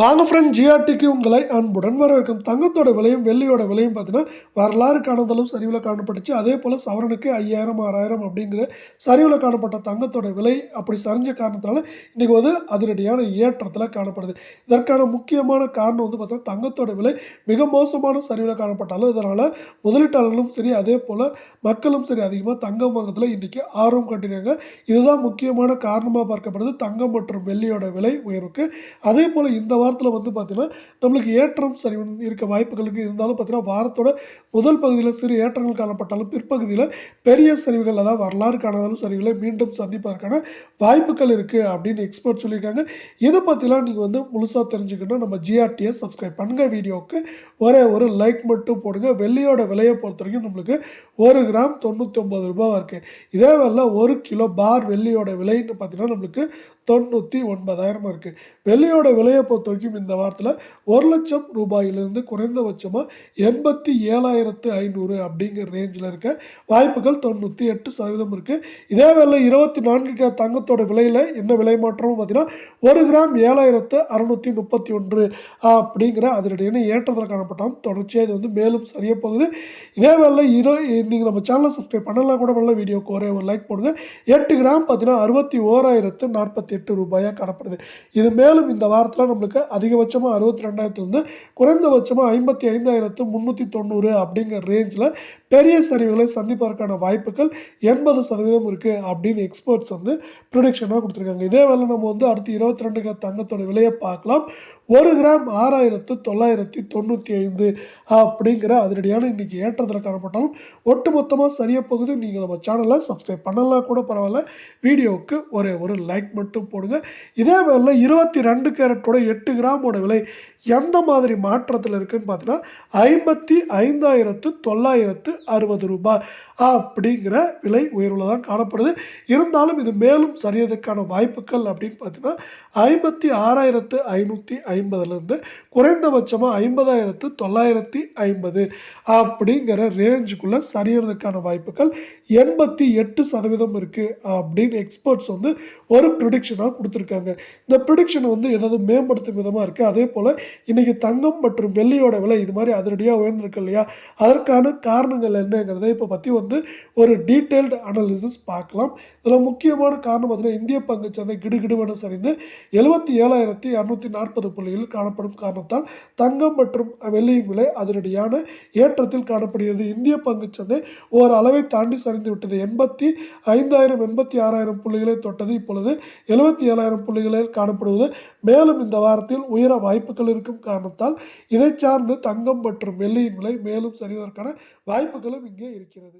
வாங்க ஃப்ரெண்ட் ஜிஆர்டிக்கு உங்களை அன்புடன் வரவேற்கும். தங்கத்தோட விலையும் வெள்ளியோட விலையும் பார்த்தீங்கன்னா வரலாறு காணாதளவு சரிவில் காணப்பட்டுச்சு. அதே போல் சவரனுக்கு ஐயாயிரம் ஆறாயிரம் அப்படிங்கிற சரிவில் காணப்பட்ட தங்கத்தோட விலை அப்படி சரிஞ்ச காரணத்தினால இன்றைக்கி வந்து அதிரடியான ஏற்றத்தில் காணப்படுது. இதற்கான முக்கியமான காரணம் வந்து பார்த்தீங்கன்னா தங்கத்தோட விலை மிக மோசமான சரிவில் காணப்பட்டாலும் இதனால் முதலீட்டாளர்களும் சரி அதே போல் மக்களும் சரி அதிகமாக தங்கம் வாங்கத்தில் இன்றைக்கி ஆர்வம் காட்டினாங்க இதுதான் முக்கியமான காரணமாக பார்க்கப்படுது. தங்கம் மற்றும் வெள்ளியோட விலை உயர்வுக்கு. அதே போல் இந்த வாரத்தில் வந்து பார்த்திங்கன்னா நம்மளுக்கு ஏற்றம் சரி இருக்க வாய்ப்புகளுக்கு இருந்தாலும் பார்த்தீங்கன்னா வாரத்தோட முதல் பகுதியில் சிறு ஏற்றங்கள் காணப்பட்டாலும் பிற்பகுதியில் பெரிய சரிவுகள் அதாவது வரலாறு காணாதாலும் சரிவுகளை மீண்டும் சந்திப்பதற்கான வாய்ப்புகள் இருக்குது அப்படின்னு எக்ஸ்பர்ட் சொல்லியிருக்காங்க. இதை பற்றிலாம் நீங்கள் வந்து முழுசாக தெரிஞ்சுக்கணும் நம்ம ஜிஆர்டியை சப்ஸ்கிரைப் பண்ணுங்க வீடியோவுக்கு ஒரே ஒரு லைக் மட்டும் போடுங்க. வெள்ளியோட விலையை பொறுத்த வரைக்கும் நம்மளுக்கு ஒரு கிராம் தொண்ணூற்றி ஒம்பது ரூபாவாக இருக்குது இதே வேலை ஒரு கிலோ பார் வெள்ளியோட விலைன்னு பார்த்தீங்கன்னா நம்மளுக்கு தொண்ணூற்றி ஒன்பதாயிரம் இருக்குது வெள்ளையோட விலையை பொறுத்த வரைக்கும் இந்த வாரத்தில் ஒரு லட்சம் ரூபாயிலிருந்து குறைந்தபட்சமாக எண்பத்தி ஏழாயிரத்து ஐநூறு அப்படிங்கிற ரேஞ்சில் இருக்க வாய்ப்புகள் தொண்ணூற்றி எட்டு சதவீதம் இருக்குது இதே வேலை இருபத்தி நான்கு கே தங்கத்தோட விலையில் என்ன விலை மாற்றமும் பார்த்தீங்கன்னா ஒரு கிராம் ஏழாயிரத்து அறுநூற்றி முப்பத்தி ஒன்று அப்படிங்கிற அதனுடைய ஏற்றத்தில் காணப்பட்டாலும் தொடர்ச்சியாக இது வந்து மேலும் சரியாக போகுது. இதே வேலை இரு நீங்கள் நம்ம சேனலை சப்ஸ்கிரைப் பண்ணலாம் கூட பண்ணல வீடியோக்கு ஒரே ஒரு லைக் போடுங்க. எட்டு கிராம் பார்த்தீங்கன்னா அறுபத்தி ஓராயிரத்து நாற்பத்தி எட்டு ரூபாயாக காணப்படுது. இது மேலும் இந்த வாரத்தில் நம்மளுக்கு அதிகபட்சமாக அறுபத்தி ரெண்டாயிரத்துலேருந்து குறைந்தபட்சமாக ஐம்பத்தி ஐந்தாயிரத்து முந்நூற்றி தொண்ணூறு அப்படிங்கிற ரேஞ்சில் பெரிய சரிவுகளை சந்திப்பதற்கான வாய்ப்புகள் எண்பது சதவீதம் இருக்குது அப்படின்னு எக்ஸ்பர்ட்ஸ் வந்து ப்ரொடிக்ஷனாக கொடுத்துருக்காங்க. இதே வேலை நம்ம வந்து அடுத்து இருபத்தி ரெண்டு தங்கத்தோட விலையை பார்க்கலாம். ஒரு கிராம் ஆறாயிரத்து தொள்ளாயிரத்தி தொண்ணூற்றி ஐந்து அப்படிங்கிற அதிரடியான இன்றைக்கி ஏற்றத்தில் காணப்பட்டாலும் ஒட்டு மொத்தமாக சரியாக போகுது. நீங்கள் நம்ம சேனலை சப்ஸ்கிரைப் பண்ணலாம் கூட பரவாயில்ல. வீடியோவுக்கு ஒரே ஒரு லைக் மட்டும் போடுங்க. இதே வேலை இருபத்தி ரெண்டு கேரட்டோட எட்டு கிராமோட விலை எந்த மாதிரி மாற்றத்தில் இருக்குதுன்னு பார்த்தீங்கன்னா ஐம்பத்தி ஐந்தாயிரத்து தொள்ளாயிரத்து அறுபது ரூபாய் அப்படிங்கிற விலை உயர்வில் தான் காணப்படுது. இருந்தாலும் இது மேலும் சரியதுக்கான வாய்ப்புகள் அப்படின்னு பார்த்தீங்கன்னா ஐம்பத்தி ஆறாயிரத்து ஐநூற்றி ஐம்பதுலேருந்து குறைந்தபட்சமாக ஐம்பதாயிரத்து தொள்ளாயிரத்தி ஐம்பது அப்படிங்கிற ரேஞ்சுக்குள்ளே சரியறதுக்கான வாய்ப்புகள் எண்பத்தி எட்டு சதவீதம் இருக்குது அப்படின்னு எக்ஸ்பர்ட்ஸ் வந்து ஒரு ப்ரிடிக்ஷனாக கொடுத்துருக்காங்க. இந்த ப்ரிடிக்ஷன் வந்து ஏதாவது மேம்படுத்தும் விதமாக இருக்குது அதே போல் இன்றைக்கி தங்கம் மற்றும் வெள்ளியோட விலை இது மாதிரி அதிரடியாக உயர்ந்திருக்கு இல்லையா? அதற்கான காரணங்கள் என்னங்கிறத இப்போ பற்றி வந்து ஒரு டீட்டெயில்டு அனாலிசிஸ் பார்க்கலாம். இதில் முக்கியமான காரணம் பார்த்தீங்கன்னா இந்திய பங்கு சந்தை கிடுகிடுவென சரிந்து எழுபத்தி ஏழாயிரத்தி இரநூத்தி நாற்பது புள்ளி நிலையில் காணப்படும் காரணத்தால் தங்கம் மற்றும் வெள்ளியின் விலை அதனடியான ஏற்றத்தில் காணப்படுகிறது. இந்திய பங்கு சந்தை ஓர் அளவை தாண்டி சரிந்து விட்டது. எண்பத்தி ஐந்தாயிரம் எண்பத்தி ஆறாயிரம் புள்ளிகளை தொட்டது. இப்பொழுது எழுபத்தி ஏழாயிரம் புள்ளிகளில் காணப்படுவது. மேலும் இந்த வாரத்தில் உயர வாய்ப்புகள் இருக்கும் காரணத்தால் இதை சார்ந்து தங்கம் மற்றும் வெள்ளியின் விலை மேலும் சரிவதற்கான வாய்ப்புகளும் இங்கே இருக்கிறது.